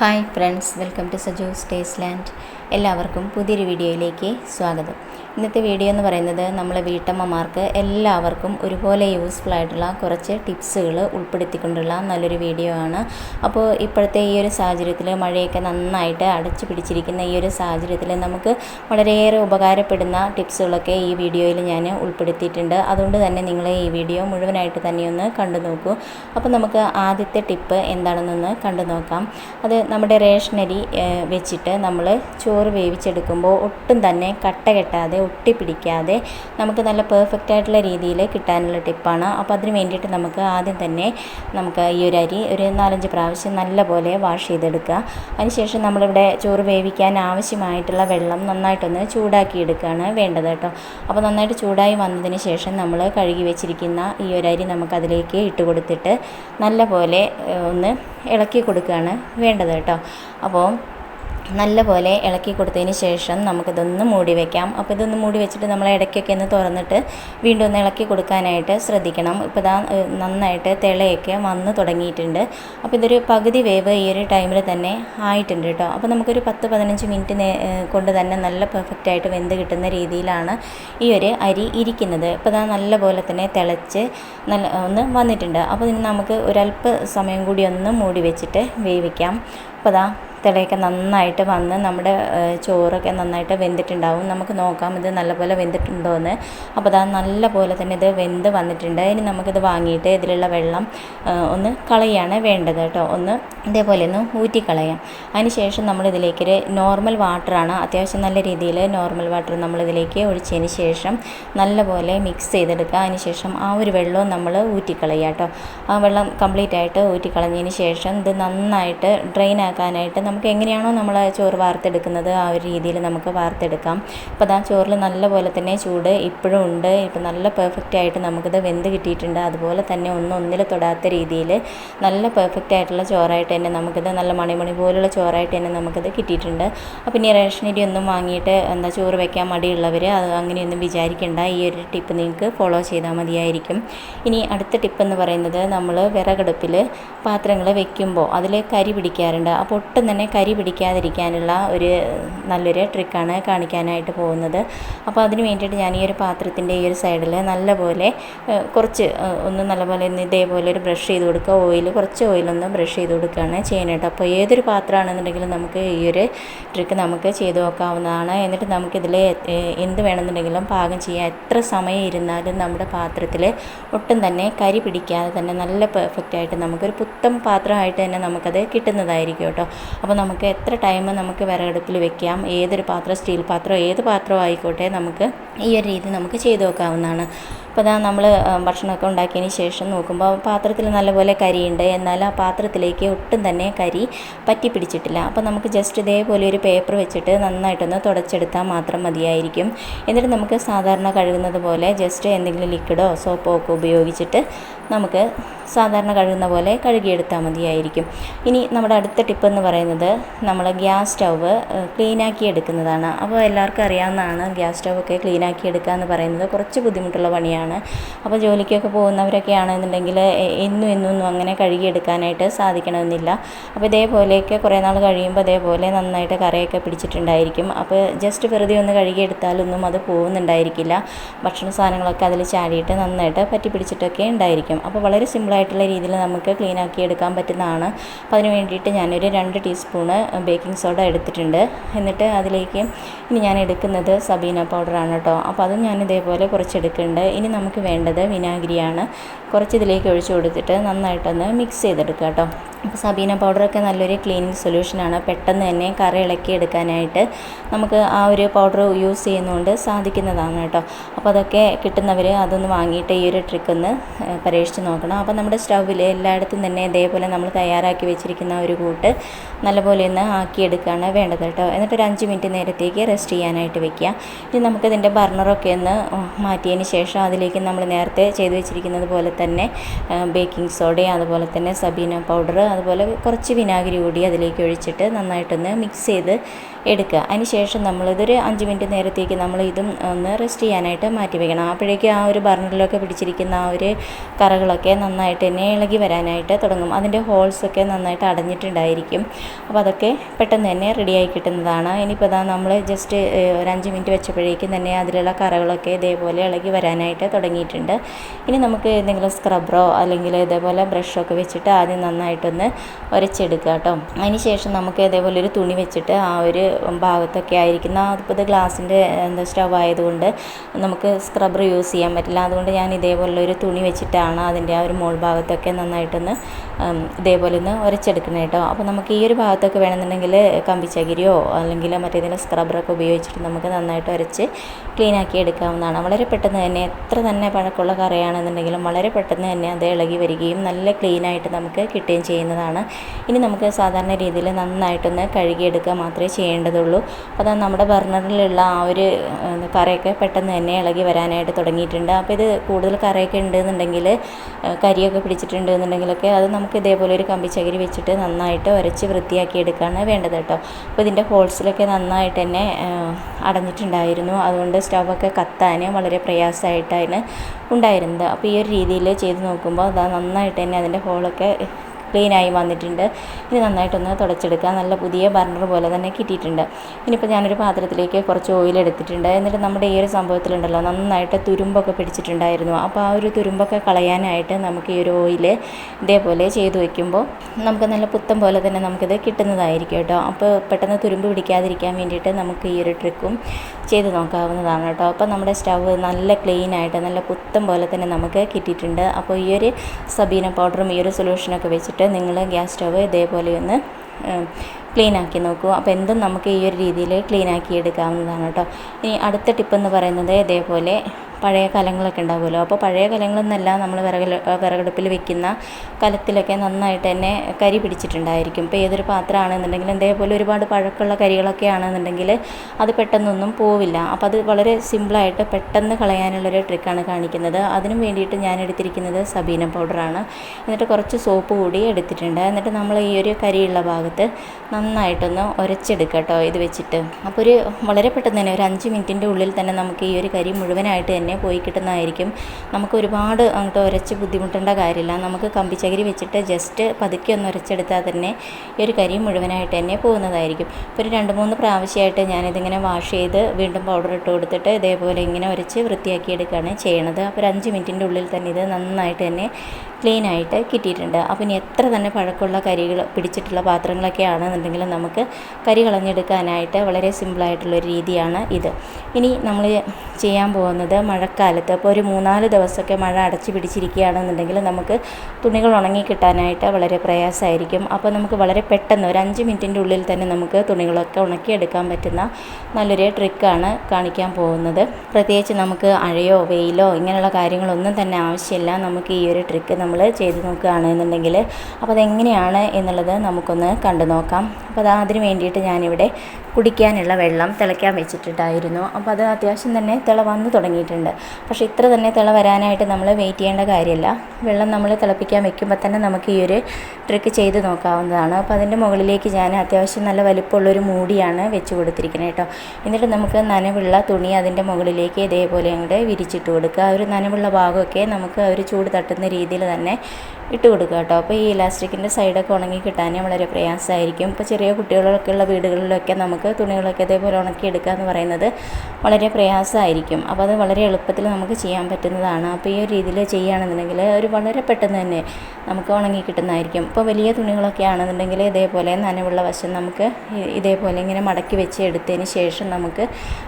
Hi friends welcome to Saju's taste land എല്ലാവർക്കും പുതിയൊരു വീഡിയോയിലേക്ക് സ്വാഗതം. ഇന്നത്തെ വീഡിയോ എന്ന് പറയുന്നത് നമ്മളെ വീട്ടമ്മമാർക്ക് എല്ലാവർക്കും ഒരുപോലെ യൂസ്ഫുൾ ആയിട്ടുള്ള കുറച്ച് ടിപ്സുകൾ ഉൾപ്പെടുത്തിക്കൊണ്ടുള്ള നല്ലൊരു വീഡിയോ ആണ്. അപ്പോൾ ഇപ്പോഴത്തെ ഈ ഒരു സാഹചര്യത്തിൽ മഴയൊക്കെ നന്നായിട്ട് അടച്ചു പിടിച്ചിരിക്കുന്ന ഈ ഒരു സാഹചര്യത്തിൽ നമുക്ക് വളരെയേറെ ഉപകാരപ്പെടുന്ന ടിപ്സുകളൊക്കെ ഈ വീഡിയോയിൽ ഞാൻ ഉൾപ്പെടുത്തിയിട്ടുണ്ട്. അതുകൊണ്ട് തന്നെ നിങ്ങൾ ഈ വീഡിയോ മുഴുവനായിട്ട് തന്നെ ഒന്ന് കണ്ടു നോക്കൂ അപ്പോൾ നമുക്ക് ആദ്യത്തെ ടിപ്പ് എന്താണെന്നൊന്ന് കണ്ടു നോക്കാം അത് നമ്മുടെ റേഷനരി വെച്ചിട്ട് നമ്മൾ ചോറ് വേവിച്ചെടുക്കുമ്പോൾ ഒട്ടും തന്നെ കട്ട കെട്ടാതെ ഒട്ടിപ്പിടിക്കാതെ നമുക്ക് നല്ല പെർഫെക്റ്റ് ആയിട്ടുള്ള രീതിയിൽ കിട്ടാനുള്ള ടിപ്പാണ്. അപ്പോൾ അതിന് വേണ്ടിയിട്ട് നമുക്ക് ആദ്യം തന്നെ നമുക്ക് ഈ ഒരു അരി ഒരു നാലഞ്ച് പ്രാവശ്യം നല്ലപോലെ വാഷ് ചെയ്തെടുക്കുക. അതിനുശേഷം നമ്മളിവിടെ ചോറ് വേവിക്കാൻ ആവശ്യമായിട്ടുള്ള വെള്ളം നന്നായിട്ടൊന്ന് ചൂടാക്കി എടുക്കുകയാണ് വേണ്ടത് കേട്ടോ. അപ്പോൾ നന്നായിട്ട് ചൂടായി വന്നതിന് ശേഷം നമ്മൾ കഴുകി വെച്ചിരിക്കുന്ന ഈ ഒരു അരി നമുക്കതിലേക്ക് ഇട്ട് കൊടുത്തിട്ട് നല്ലപോലെ പോലെ ഒന്ന് ഇളക്കി കൊടുക്കുകയാണ് വേണ്ടത് കേട്ടോ. അപ്പോൾ നല്ലപോലെ ഇളക്കി കൊടുത്തതിന് ശേഷം നമുക്കിതൊന്ന് മൂടി വയ്ക്കാം അപ്പോൾ ഇതൊന്ന് മൂടി വെച്ചിട്ട് നമ്മൾ ഇടയ്ക്കൊക്കെ ഒന്ന് തുറന്നിട്ട് വീണ്ടും ഒന്ന് ഇളക്കി കൊടുക്കാനായിട്ട് ശ്രദ്ധിക്കണം. ഇപ്പോൾ ഇതാ നന്നായിട്ട് തിളയൊക്കെ വന്ന് തുടങ്ങിയിട്ടുണ്ട്. അപ്പോൾ ഇതൊരു പകുതി വേവ് ഈ ഒരു ടൈമിൽ തന്നെ ആയിട്ടുണ്ട് കേട്ടോ. അപ്പോൾ നമുക്കൊരു പത്ത് പതിനഞ്ച് മിനിറ്റ് കൊണ്ട് തന്നെ നല്ല പെർഫെക്റ്റായിട്ട് വെന്ത് കിട്ടുന്ന രീതിയിലാണ് ഈ ഒരു അരി ഇരിക്കുന്നത്. ഇപ്പോൾ ഇതാ നല്ലപോലെ തന്നെ തിളച്ച് നല്ല ഒന്ന് വന്നിട്ടുണ്ട്. അപ്പോൾ ഇനി നമുക്ക് ഒരല്പ സമയം കൂടി ഒന്ന് മൂടി വെച്ചിട്ട് വേവിക്കാം. അപ്പോൾ ഇതാ തിളയൊക്കെ നന്നായിട്ട് വന്ന് നമ്മുടെ ചോറൊക്കെ നന്നായിട്ട് വെന്തിട്ടുണ്ടാവും. നമുക്ക് നോക്കാം ഇത് നല്ലപോലെ വെന്തിട്ടുണ്ടോ എന്ന് അപ്പോൾ അതാ നല്ല പോലെ തന്നെ ഇത് വെന്ത് വന്നിട്ടുണ്ട്. ഇനി നമുക്കിത് വാങ്ങിയിട്ട് ഇതിലുള്ള വെള്ളം ഒന്ന് കളയാണ് വേണ്ടത് കേട്ടോ. ഒന്ന് ഇതേപോലെ ഒന്ന് ഊറ്റിക്കളയാം. അതിനുശേഷം നമ്മളിതിലേക്കൊരു നോർമൽ വാട്ടറാണ്. അത്യാവശ്യം നല്ല രീതിയിൽ നോർമൽ വാട്ടർ നമ്മളിതിലേക്ക് ഒഴിച്ചതിന് ശേഷം നല്ലപോലെ മിക്സ് ചെയ്തെടുക്കുക. അതിനുശേഷം ആ ഒരു വെള്ളവും നമ്മൾ ഊറ്റിക്കളയുക കേട്ടോ. ആ വെള്ളം കംപ്ലീറ്റ് ആയിട്ട് ഊറ്റിക്കളഞ്ഞതിന് ശേഷം ഇത് നന്നായിട്ട് ഡ്രെയിൻ ആക്കാനായിട്ട് നമുക്ക് എങ്ങനെയാണോ നമ്മൾ ചോറ് വാർത്തെടുക്കുന്നത് ആ ഒരു രീതിയിൽ നമുക്ക് വാർത്തെടുക്കാം. അപ്പോൾ അതാ ചോറിൽ നല്ല പോലെ തന്നെ ചൂട് ഇപ്പോഴും ഉണ്ട്. ഇപ്പം നല്ല പെർഫെക്റ്റ് ആയിട്ട് നമുക്കിത് വെന്ത് കിട്ടിയിട്ടുണ്ട്. അതുപോലെ തന്നെ ഒന്നും ഒന്നിൽ തൊടാത്ത രീതിയിൽ നല്ല പെർഫെക്റ്റ് ആയിട്ടുള്ള ചോറായിട്ട് തന്നെ നമുക്കിത് നല്ല മണിമണി പോലുള്ള ചോറായിട്ട് തന്നെ നമുക്കിത് കിട്ടിയിട്ടുണ്ട്. അപ്പോൾ ഇനി റേഷനരി ഒന്നും വാങ്ങിയിട്ട് എന്താ ചോറ് വെക്കാൻ മടിയുള്ളവർ അത് അങ്ങനെയൊന്നും വിചാരിക്കേണ്ട. ഈ ഒരു ടിപ്പ് നിങ്ങൾക്ക് ഫോളോ ചെയ്താൽ മതിയായിരിക്കും. ഇനി അടുത്ത ടിപ്പ് എന്ന് പറയുന്നത് നമ്മൾ വിറകടുപ്പിൽ പാത്രങ്ങൾ വെക്കുമ്പോൾ അതിൽ കരി പിടിക്കാറുണ്ട്. അപ്പോൾ ഒട്ടും കരി പിടിക്കാതിരിക്കാനുള്ള ഒരു നല്ലൊരു ട്രിക്കാണ് കാണിക്കാനായിട്ട് പോകുന്നത്. അപ്പോൾ അതിന് വേണ്ടിയിട്ട് ഞാൻ ഈ ഒരു പാത്രത്തിന്റെ ഈ ഒരു സൈഡിൽ നല്ലപോലെ കുറച്ച് ഒന്ന് നല്ലപോലെ ഒന്ന് ഇതേപോലെ ഒരു ബ്രഷ് ചെയ്ത് കൊടുക്കുക. ഓയിൽ കുറച്ച് ഓയിലൊന്ന് ബ്രഷ് ചെയ്ത് കൊടുക്കുകയാണ് ചെയ്യാനായിട്ട് അപ്പോൾ ഏതൊരു പാത്രമാണെന്നുണ്ടെങ്കിലും നമുക്ക് ഈ ഒരു ട്രിക്ക് നമുക്ക് ചെയ്ത് നോക്കാവുന്നതാണ്. എന്നിട്ട് നമുക്കിതിൽ എന്ത് വേണമെന്നുണ്ടെങ്കിലും പാകം ചെയ്യാം. എത്ര സമയം ഇരുന്നാലും നമ്മുടെ പാത്രത്തിൽ ഒട്ടും തന്നെ കരി പിടിക്കാതെ തന്നെ നല്ല പെർഫെക്റ്റ് ആയിട്ട് നമുക്കൊരു പുത്തം പാത്രമായിട്ട് തന്നെ നമുക്കത് കിട്ടുന്നതായിരിക്കും കേട്ടോ. അപ്പോൾ നമുക്ക് എത്ര ടൈം നമുക്ക് വിറകടുപ്പിൽ വെക്കാം? ഏതൊരു പാത്രം? സ്റ്റീൽ പാത്രം ഏത് പാത്രം ആയിക്കോട്ടെ നമുക്ക് ഈ ഒരു രീതി നമുക്ക് ചെയ്ത് നോക്കാവുന്നതാണ്. അപ്പോൾ അതാ നമ്മൾ ഭക്ഷണമൊക്കെ ഉണ്ടാക്കിയതിന് ശേഷം നോക്കുമ്പോൾ പാത്രത്തിൽ നല്ലപോലെ കരിയുണ്ട്. എന്നാൽ ആ പാത്രത്തിലേക്ക് ഒട്ടും തന്നെ കരി പറ്റി പിടിച്ചിട്ടില്ല അപ്പോൾ നമുക്ക് ജസ്റ്റ് ഇതേപോലെ ഒരു പേപ്പർ വെച്ചിട്ട് നന്നായിട്ടൊന്ന് തുടച്ചെടുത്താൽ മാത്രം മതിയായിരിക്കും. എന്നിട്ട് നമുക്ക് സാധാരണ കഴുകുന്നത് പോലെ ജസ്റ്റ് എന്തെങ്കിലും ലിക്വിഡോ സോപ്പോ ഒക്കെ ഉപയോഗിച്ചിട്ട് നമുക്ക് സാധാരണ കഴുകുന്ന പോലെ കഴുകിയെടുത്താൽ മതിയായിരിക്കും. ഇനി നമ്മുടെ അടുത്ത ടിപ്പ് എന്ന് പറയുന്നത് നമ്മൾ ഗ്യാസ് സ്റ്റൗവ് ക്ലീനാക്കി എടുക്കുന്നതാണ്. അപ്പോൾ എല്ലാവർക്കും അറിയാവുന്നതാണ് ഗ്യാസ് സ്റ്റൗ ഒക്കെ ക്ലീനാക്കി എടുക്കുക എന്ന് പറയുന്നത് കുറച്ച് ബുദ്ധിമുട്ടുള്ള പണിയാണ്. അപ്പോൾ ജോലിക്കൊക്കെ പോകുന്നവരൊക്കെ ആണെന്നുണ്ടെങ്കിൽ എന്നും എന്നും ഒന്നും അങ്ങനെ കഴുകിയെടുക്കാനായിട്ട് സാധിക്കണമെന്നില്ല. അപ്പോൾ ഇതേപോലെയൊക്കെ കുറേ നാൾ കഴിയുമ്പോൾ അതേപോലെ നന്നായിട്ട് കറയൊക്കെ പിടിച്ചിട്ടുണ്ടായിരിക്കും. അപ്പോൾ ജസ്റ്റ് വെറുതെ ഒന്ന് കഴുകിയെടുത്താലൊന്നും അത് പോകുന്നുണ്ടായിരിക്കില്ല. ഭക്ഷണ സാധനങ്ങളൊക്കെ അതിൽ ചാടിയിട്ട് നന്നായിട്ട് പറ്റി പിടിച്ചിട്ടൊക്കെ ഉണ്ടായിരിക്കും. അപ്പോൾ വളരെ സിമ്പിളായിട്ടുള്ള രീതിയിൽ നമുക്ക് ക്ലീൻ ആക്കി എടുക്കാൻ പറ്റുന്നതാണ്. അപ്പോൾ അതിന് വേണ്ടിയിട്ട് ഞാനൊരു രണ്ട് ടീസ്പൂണ് ബേക്കിംഗ് സോഡ എടുത്തിട്ടുണ്ട്. എന്നിട്ട് അതിലേക്ക് ഇനി ഞാൻ എടുക്കുന്നത് സബീന പൗഡറാണ് കേട്ടോ. അപ്പോൾ അതും ഞാൻ ഇതേപോലെ കുറച്ച് എടുക്കുന്നുണ്ട് ഇനി നമുക്ക് വേണ്ടത് വിനാഗിരിയാണ്. കുറച്ച് ഇതിലേക്ക് ഒഴിച്ച് കൊടുത്തിട്ട് നന്നായിട്ടൊന്ന് മിക്സ് ചെയ്തെടുക്കുക കേട്ടോ. അപ്പോൾ സബീന പൗഡറൊക്കെ നല്ലൊരു ക്ലീനിങ് സൊല്യൂഷനാണ് പെട്ടെന്ന് തന്നെ കറി ഇളക്കി എടുക്കാനായിട്ട് നമുക്ക് ആ ഒരു പൗഡർ യൂസ് ചെയ്യുന്നതുകൊണ്ട് സാധിക്കുന്നതാണ് കേട്ടോ. അപ്പോൾ അതൊക്കെ കിട്ടുന്നവർ അതൊന്ന് വാങ്ങിയിട്ട് ഈ ഒരു ട്രിക്ക് ഒന്ന് പരീക്ഷിച്ച് നോക്കണം. അപ്പോൾ നമ്മുടെ സ്റ്റൗവിൽ എല്ലായിടത്തും തന്നെ ഇതേപോലെ നമ്മൾ തയ്യാറാക്കി വെച്ചിരിക്കുന്ന ഒരു കൂട്ട് നല്ലപോലെ ഒന്ന് ആക്കിയെടുക്കുകയാണ് വേണ്ടത് കേട്ടോ. എന്നിട്ട് ഒരു അഞ്ച് മിനിറ്റ് നേരത്തേക്ക് റെസ്റ്റ് ചെയ്യാനായിട്ട് വെക്കുക. ഇനി നമുക്കിതിന്റെ ബർണറൊക്കെ ഒന്ന് മാറ്റിയതിന് ശേഷം അതിലേക്ക് നമ്മൾ നേരത്തെ ചെയ്ത് വെച്ചിരിക്കുന്നത് പോലെ തന്നെ ബേക്കിംഗ് സോഡയും അതുപോലെ തന്നെ സബീന പൗഡർ അതുപോലെ കുറച്ച് വിനാഗിരി കൂടി അതിലേക്ക് ഒഴിച്ചിട്ട് നന്നായിട്ടൊന്ന് മിക്സ് ചെയ്ത് എടുക്കുക. അതിനുശേഷം നമ്മളിതൊരു അഞ്ച് മിനിറ്റ് നേരത്തേക്ക് നമ്മൾ ഇതും ഒന്ന് റെസ്റ്റ് ചെയ്യാനായിട്ട് മാറ്റി വെക്കണം. അപ്പോഴേക്ക് ആ ഒരു ബർണറിലൊക്കെ പിടിച്ചിരിക്കുന്ന ആ ഒരു കറകളൊക്കെ നന്നായിട്ട് തന്നെ ഇളകി വരാനായിട്ട് തുടങ്ങും. അതിന്റെ ഹോൾസൊക്കെ നന്നായിട്ട് അടഞ്ഞിട്ടുണ്ടായിരിക്കും. അപ്പോൾ അതൊക്കെ പെട്ടെന്ന് തന്നെ റെഡിയായി കിട്ടുന്നതാണ്. ഇനിയിപ്പോൾ അതാ നമ്മൾ ജസ്റ്റ് ഒരു അഞ്ച് മിനിറ്റ് വെച്ചപ്പോഴേക്കും തന്നെ അതിലുള്ള കറകളൊക്കെ ഇതേപോലെ ഇളകി വരാനായിട്ട് തുടങ്ങിയിട്ടുണ്ട്. ഇനി നമുക്ക് എന്തെങ്കിലും സ്ക്രബ്ബറോ അല്ലെങ്കിൽ ഇതേപോലെ ബ്രഷോ ഒക്കെ വെച്ചിട്ട് ആദ്യം നന്നായിട്ടൊന്ന് ഉരച്ചെടുക്കുക കേട്ടോ. അതിന് ശേഷം നമുക്ക് ഇതേപോലെ ഒരു തുണി വെച്ചിട്ട് ആ ഒരു ഭാഗത്തൊക്കെ ആയിരിക്കുന്ന അതിപ്പോൾ ഗ്ലാസിന്റെ എന്താ സ്റ്റവ് ആയതുകൊണ്ട് നമുക്ക് സ്ക്രബ്ബർ യൂസ് ചെയ്യാൻ പറ്റില്ല. അതുകൊണ്ട് ഞാൻ ഇതേപോലെ ഒരു തുണി വെച്ചിട്ടാണ് അതിന്റെ ആ ഒരു മോൾ ഭാഗത്തൊക്കെ നന്നായിട്ടൊന്ന് ഇതേപോലെ ഒന്ന് ഉരച്ചെടുക്കണം കേട്ടോ. അപ്പോൾ നമുക്ക് ഈ ഒരു ഭാഗത്തൊക്കെ വേണമെന്നുണ്ടെങ്കിൽ കമ്പിച്ചകിരിയോ അല്ലെങ്കിൽ മറ്റേതെങ്കിലും സ്ക്രബ്ബറൊക്കെ ഉപയോഗിച്ചിട്ട് നമുക്ക് നന്നായിട്ട് ഉരച്ച് ക്ലീനാക്കി എടുക്കാവുന്നതാണ്. വളരെ പെട്ടെന്ന് തന്നെ എത്ര തന്നെ പഴക്കമുള്ള കറിയാണെന്നുണ്ടെങ്കിലും വളരെ പെട്ടെന്ന് തന്നെ അത് ഇളകി വരികയും നല്ല ക്ലീനായിട്ട് നമുക്ക് കിട്ടുകയും ചെയ്യുന്നതാണ്. ഇനി നമുക്ക് സാധാരണ രീതിയിൽ നന്നായിട്ടൊന്ന് കഴുകിയെടുക്കുക മാത്രമേ ചെയ്യേണ്ടതുള്ളൂ. അപ്പോൾ അത് നമ്മുടെ ബർണറിലുള്ള ആ ഒരു കറിയൊക്കെ പെട്ടെന്ന് തന്നെ ഇളകി വരാനായിട്ട് തുടങ്ങിയിട്ടുണ്ട്. അപ്പോൾ ഇത് കൂടുതൽ കറിയൊക്കെ ഉണ്ടെന്നുണ്ടെങ്കിൽ കരിയൊക്കെ പിടിച്ചിട്ടുണ്ട് എന്നുണ്ടെങ്കിലൊക്കെ അത് നമുക്ക് ഇതേപോലെ ഒരു കമ്പിച്ചകിരി വെച്ചിട്ട് നന്നായിട്ട് ഉരച്ച് വൃത്തിയാക്കി എടുക്കുകയാണ് വേണ്ടത് കേട്ടോ. അപ്പോൾ ഇതിന്റെ ഹോൾസിലൊക്കെ നന്നായിട്ട് തന്നെ അടഞ്ഞിട്ടുണ്ടായിരുന്നു. അതുകൊണ്ട് സ്റ്റവൊക്കെ കത്താൻ വളരെ പ്രയാസമായിട്ടാണ് ഉണ്ടായിരുന്നത്. അപ്പോൾ ഈ ഒരു രീതിയിൽ ചെയ്ത് നോക്കുമ്പോൾ അതാ നന്നായിട്ട് തന്നെ അതിന്റെ ഹോളൊക്കെ ക്ലീനായി വന്നിട്ടുണ്ട്. ഇനി നന്നായിട്ടൊന്ന് തുടച്ചെടുക്കുക നല്ല പുതിയ ബർണർ പോലെ തന്നെ കിട്ടിയിട്ടുണ്ട്. ഇനിയിപ്പോൾ ഞാനൊരു പാത്രത്തിലേക്ക് കുറച്ച് ഓയിൽ എടുത്തിട്ടുണ്ട്. എന്നിട്ട് നമ്മുടെ ഈ ഒരു സംഭവത്തിലുണ്ടല്ലോ നന്നായിട്ട് തുരുമ്പൊക്കെ പിടിച്ചിട്ടുണ്ടായിരുന്നു. അപ്പോൾ ആ ഒരു തുരുമ്പൊക്കെ കളയാനായിട്ട് നമുക്ക് ഈ ഒരു ഓയിൽ ഇതേപോലെ ചെയ്തു വയ്ക്കുമ്പോൾ നമുക്ക് നല്ല പുത്തം പോലെ തന്നെ നമുക്കിത് കിട്ടുന്നതായിരിക്കും കേട്ടോ. അപ്പോൾ പെട്ടെന്ന് തുരുമ്പ് പിടിക്കാതിരിക്കാൻ വേണ്ടിയിട്ട് നമുക്ക് ഈ ഒരു ട്രിക്കും ചെയ്ത് നോക്കാവുന്നതാണ് കേട്ടോ. അപ്പോൾ നമ്മുടെ സ്റ്റവ് നല്ല ക്ലീൻ ആയിട്ട് നല്ല പുത്തം പോലെ തന്നെ നമുക്ക് കിട്ടിയിട്ടുണ്ട്. അപ്പോൾ ഈ ഒരു സബീന പൗഡറും ഈ ഒരു സൊല്യൂഷനൊക്കെ വെച്ചിട്ട് നിങ്ങൾ ഗ്യാസ് സ്റ്റവ് ഇതേപോലെ ഒന്ന് ക്ലീൻ ആക്കി നോക്കൂ. അപ്പോൾ എന്തും നമുക്ക് ഈ ഒരു രീതിയിൽ ക്ലീൻ ആക്കി എടുക്കാവുന്നതാണ് കേട്ടോ. ഇനി അടുത്ത ടിപ്പ് എന്ന് പറയുന്നത് ഇതേപോലെ പഴയ കലങ്ങളൊക്കെ ഉണ്ടാവുമല്ലോ. അപ്പോൾ പഴയ കലങ്ങളെന്നല്ല നമ്മൾ വിറകിൽ വിറകടുപ്പിൽ വെക്കുന്ന കലത്തിലൊക്കെ നന്നായിട്ട് തന്നെ കരി പിടിച്ചിട്ടുണ്ടായിരിക്കും. ഇപ്പോൾ ഏതൊരു പാത്രമാണെന്നുണ്ടെങ്കിലും ഇതേപോലെ ഒരുപാട് പഴക്കമുള്ള കരികളൊക്കെ ആണെന്നുണ്ടെങ്കിൽ അത് പെട്ടെന്നൊന്നും പോവില്ല. അപ്പോൾ അത് വളരെ സിമ്പിളായിട്ട് പെട്ടെന്ന് കളയാനുള്ളൊരു ട്രിക്കാണ് കാണിക്കുന്നത്. അതിനും വേണ്ടിയിട്ട് ഞാൻ എടുത്തിരിക്കുന്നത് സബീന പൗഡറാണ്. എന്നിട്ട് കുറച്ച് സോപ്പ് കൂടി എടുത്തിട്ടുണ്ട്. എന്നിട്ട് നമ്മൾ ഈ ഒരു കരിയുള്ള ഭാഗത്ത് നന്നായിട്ടൊന്ന് ഉരച്ചെടുക്കുക കേട്ടോ ഇത് വെച്ചിട്ട്. അപ്പോൾ ഒരു വളരെ പെട്ടെന്ന് തന്നെ ഒരു അഞ്ച് മിനിറ്റിന്റെ ഉള്ളിൽ തന്നെ നമുക്ക് ഈ ഒരു കരി മുഴുവനായിട്ട് തന്നെ പോയി കിട്ടുന്നതായിരിക്കും. നമുക്ക് ഒരുപാട് അങ്ങോട്ട് ഉരച്ച് ബുദ്ധിമുട്ടേണ്ട കാര്യമില്ല. നമുക്ക് കമ്പിച്ചകിരി വെച്ചിട്ട് ജസ്റ്റ് പതുക്കെ ഒന്ന് ഉരച്ചെടുത്താൽ തന്നെ ഈ ഒരു കരി മുഴുവനായിട്ട് തന്നെ പോകുന്നതായിരിക്കും. ഇപ്പോൾ ഒരു രണ്ട് മൂന്ന് പ്രാവശ്യമായിട്ട് ഞാനിതിങ്ങനെ വാഷ് ചെയ്ത് വീണ്ടും പൗഡർ ഇട്ട് കൊടുത്തിട്ട് ഇതേപോലെ ഇങ്ങനെ ഉരച്ച് വൃത്തിയാക്കി എടുക്കുകയാണ് ചെയ്യണത്. അപ്പോൾ ഒരു അഞ്ച് മിനിറ്റിന്റെ ഉള്ളിൽ തന്നെ ഇത് നന്നായിട്ട് തന്നെ ക്ലീൻ ആയിട്ട് കിട്ടിയിട്ടുണ്ട്. അപ്പോൾ ഇനി എത്ര തന്നെ പഴക്കമുള്ള കരികൾ പിടിച്ചിട്ടുള്ള പാത്രങ്ങളൊക്കെ ആണെന്നുണ്ടെങ്കിലും നമുക്ക് കരി കളഞ്ഞെടുക്കാനായിട്ട് വളരെ സിമ്പിളായിട്ടുള്ളൊരു രീതിയാണ് ഇത്. ഇനി നമ്മൾ ചെയ്യാൻ പോകുന്നത് മഴക്കാലത്ത്. അപ്പോൾ ഒരു മൂന്നാൽ ദിവസമൊക്കെ മഴ അടച്ചു പിടിച്ചിരിക്കുകയാണെന്നുണ്ടെങ്കിൽ നമുക്ക് തുണികൾ ഉണങ്ങി കിട്ടാനായിട്ട് വളരെ പ്രയാസമായിരിക്കും. അപ്പോൾ നമുക്ക് വളരെ പെട്ടെന്ന് ഒരു അഞ്ച് മിനിറ്റിന്റെ ഉള്ളിൽ തന്നെ നമുക്ക് തുണികളൊക്കെ ഉണക്കിയെടുക്കാൻ പറ്റുന്ന നല്ലൊരു ട്രിക്കാണ് കാണിക്കാൻ പോകുന്നത്. പ്രത്യേകിച്ച് നമുക്ക് അഴയോ വെയിലോ ഇങ്ങനെയുള്ള കാര്യങ്ങളൊന്നും തന്നെ ആവശ്യമില്ല. നമുക്ക് ഈ ഒരു ട്രിക്ക് നമ്മൾ ചെയ്ത് നോക്കുകയാണെന്നുണ്ടെങ്കിൽ അപ്പോൾ അതെങ്ങനെയാണ് എന്നുള്ളത് നമുക്കൊന്ന് കണ്ടു നോക്കാം. അപ്പോൾ അത് അതിന് വേണ്ടിയിട്ട് ഞാനിവിടെ കുടിക്കാനുള്ള വെള്ളം തിളയ്ക്കാൻ വെച്ചിട്ടുണ്ടായിരുന്നു. അപ്പോൾ അത് അത്യാവശ്യം തന്നെ തിള വന്ന് തുടങ്ങിയിട്ടുണ്ട്. പക്ഷേ ഇത്ര തന്നെ തിള വരാനായിട്ട് നമ്മൾ വെയിറ്റ് ചെയ്യേണ്ട കാര്യമില്ല. വെള്ളം നമ്മൾ തിളപ്പിക്കാൻ വെക്കുമ്പോൾ തന്നെ നമുക്ക് ഈ ഒരു ട്രിക്ക് ചെയ്ത് നോക്കാവുന്നതാണ്. അപ്പോൾ അതിന്റെ മുകളിലേക്ക് ഞാൻ അത്യാവശ്യം നല്ല വലിപ്പമുള്ളൊരു മൂടിയാണ് വെച്ച് കൊടുത്തിരിക്കുന്നത് കേട്ടോ. എന്നിട്ട് നമുക്ക് നനവുള്ള തുണി അതിന്റെ മുകളിലേക്ക് ഇതേപോലെ അങ്ങോട്ട് വിരിച്ചിട്ട് കൊടുക്കുക. ആ ഒരു നനവുള്ള ഭാഗമൊക്കെ നമുക്ക് ഒരു ചൂട് തട്ടുന്ന രീതിയിൽ തന്നെ ഇട്ട് കൊടുക്കുക കേട്ടോ. അപ്പോൾ ഈ ഇലാസ്റ്റിക്കിന്റെ സൈഡൊക്കെ ഉണങ്ങി കിട്ടാൻ വളരെ പ്രയാസമായിരിക്കും. ഇപ്പോൾ ചെറിയ കുട്ടികളൊക്കെ ഉള്ള വീടുകളിലൊക്കെ നമുക്ക് തുണികളൊക്കെ ഇതേപോലെ ഉണക്കി എടുക്കുക എന്ന് പറയുന്നത് വളരെ പ്രയാസമായിരിക്കും. അപ്പോൾ അത് വളരെ എളുപ്പത്തിൽ നമുക്ക് ചെയ്യാൻ പറ്റുന്നതാണ്. അപ്പോൾ ഈ ഒരു രീതിയിൽ ചെയ്യുകയാണെന്നുണ്ടെങ്കിൽ ഒരു വളരെ പെട്ടെന്ന് തന്നെ നമുക്ക് ഉണങ്ങി കിട്ടുന്നതായിരിക്കും. ഇപ്പോൾ വലിയ തുണികളൊക്കെ ആണെന്നുണ്ടെങ്കിൽ ഇതേപോലെ നനവുള്ള വശം നമുക്ക് ഇതേപോലെ ഇങ്ങനെ മടക്കി വെച്ച് എടുത്തതിന് ശേഷം നമുക്ക്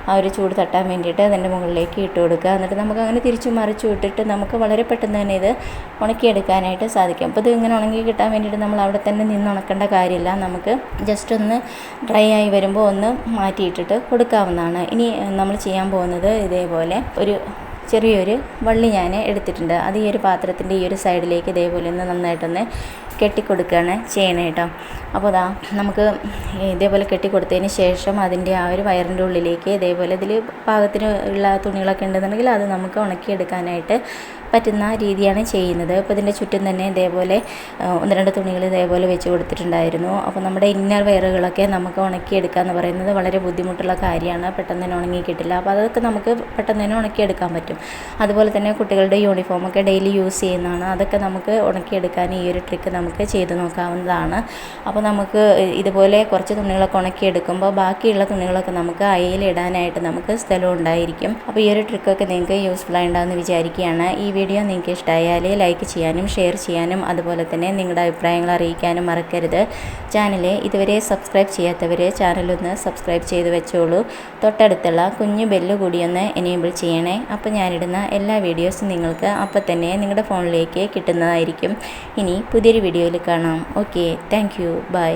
ആ ഒരു ചൂട് തട്ടാൻ വേണ്ടിയിട്ട് അതിന്റെ മുകളിലേക്ക് ഇട്ട് കൊടുക്കുക. എന്നിട്ട് നമുക്ക് അങ്ങനെ തിരിച്ചു മറിച്ചു ഇട്ടിട്ട് നമുക്ക് വളരെ പെട്ടെന്ന് തന്നെ ഇത് ഉണക്കിയെടുക്കാനായിട്ട് സാധിക്കും. അപ്പോൾ ഇത് ഇങ്ങനെ ഉണങ്ങി കിട്ടാൻ വേണ്ടിയിട്ട് നമ്മൾ അവിടെ തന്നെ നിന്ന് ഉണക്കേണ്ട കാര്യമില്ല. നമുക്ക് ജസ്റ്റ് ഒന്ന് ഡ്രൈ ആയി വരുമ്പോൾ ഒന്ന് മാറ്റിയിട്ടിട്ട് കൊടുക്കാവുന്നതാണ്. ഇനി നമ്മൾ ചെയ്യാൻ പോകുന്നത് ഇതേപോലെ ഒരു ചെറിയൊരു വള്ളി ഞാൻ എടുത്തിട്ടുണ്ട്. അത് ഈ ഒരു പാത്രത്തിന്റെ ഈ ഒരു സൈഡിലേക്ക് ഇതേപോലെ ഒന്ന് നന്നായിട്ടൊന്ന് കെട്ടിക്കൊടുക്കുകയാണ് ചെയ്യണേ കേട്ടോ. അപ്പോൾ അതാ നമുക്ക് ഇതേപോലെ കെട്ടിക്കൊടുത്തതിന് ശേഷം അതിന്റെ ആ ഒരു വയറിന്റെ ഉള്ളിലേക്ക് ഇതേപോലെ ഇതിൽ പാകത്തിന് ഉള്ള തുണികളൊക്കെ ഉണ്ടെന്നുണ്ടെങ്കിൽ അത് നമുക്ക് ഉണക്കിയെടുക്കാനായിട്ട് പറ്റുന്ന രീതിയാണ് ചെയ്യുന്നത്. അപ്പോൾ ഇതിന്റെ ചുറ്റും തന്നെ ഇതേപോലെ ഒന്ന് രണ്ട് തുണികൾ ഇതേപോലെ വെച്ച് കൊടുത്തിട്ടുണ്ടായിരുന്നു. അപ്പോൾ നമ്മുടെ ഇന്നർ വെയറുകളൊക്കെ നമുക്ക് ഉണക്കിയെടുക്കുക എന്ന് പറയുന്നത് വളരെ ബുദ്ധിമുട്ടുള്ള കാര്യമാണ്. പെട്ടെന്ന് തന്നെ ഉണങ്ങി കിട്ടില്ല. അപ്പോൾ അതൊക്കെ നമുക്ക് പെട്ടെന്ന് തന്നെ ഉണക്കിയെടുക്കാൻ പറ്റും. അതുപോലെ തന്നെ കുട്ടികളുടെ യൂണിഫോമൊക്കെ ഡെയിലി യൂസ് ചെയ്യുന്നതാണ്. അതൊക്കെ നമുക്ക് ഉണക്കിയെടുക്കാൻ ഈ ഒരു ട്രിക്ക് നമുക്ക് ചെയ്ത് നോക്കാവുന്നതാണ്. അപ്പോൾ നമുക്ക് ഇതുപോലെ കുറച്ച് തുണികളൊക്കെ ഉണക്കിയെടുക്കുമ്പോൾ ബാക്കിയുള്ള തുണികളൊക്കെ നമുക്ക് അയയിലിടാനായിട്ട് നമുക്ക് സ്ഥലം ഉണ്ടായിരിക്കും. അപ്പോൾ ഈ ഒരു ട്രിക്കൊക്കെ നിങ്ങൾക്ക് യൂസ്ഫുൾ ആയിട്ടുണ്ടാകുമെന്ന് വിചാരിക്കുകയാണ്. ഈ വീഡിയോ നിങ്ങൾക്ക് ഇഷ്ടമായാൽ ലൈക്ക് ചെയ്യാനും ഷെയർ ചെയ്യാനും അതുപോലെ തന്നെ നിങ്ങളുടെ അഭിപ്രായങ്ങൾ അറിയിക്കാനും മറക്കരുത്. ചാനൽ ഇതുവരെ സബ്സ്ക്രൈബ് ചെയ്യാത്തവർ ചാനലൊന്ന് സബ്സ്ക്രൈബ് ചെയ്ത് വെച്ചോളൂ. തൊട്ടടുത്തുള്ള കുഞ്ഞു ബെല്ല് കൂടിയൊന്ന് എനേബിൾ ചെയ്യണേ. അപ്പോൾ ഞാനിടുന്ന എല്ലാ വീഡിയോസും നിങ്ങൾക്ക് അപ്പോൾ തന്നെ നിങ്ങളുടെ ഫോണിലേക്ക് കിട്ടുന്നതായിരിക്കും. ഇനി പുതിയൊരു വീഡിയോയിൽ കാണാം. Okay thank bye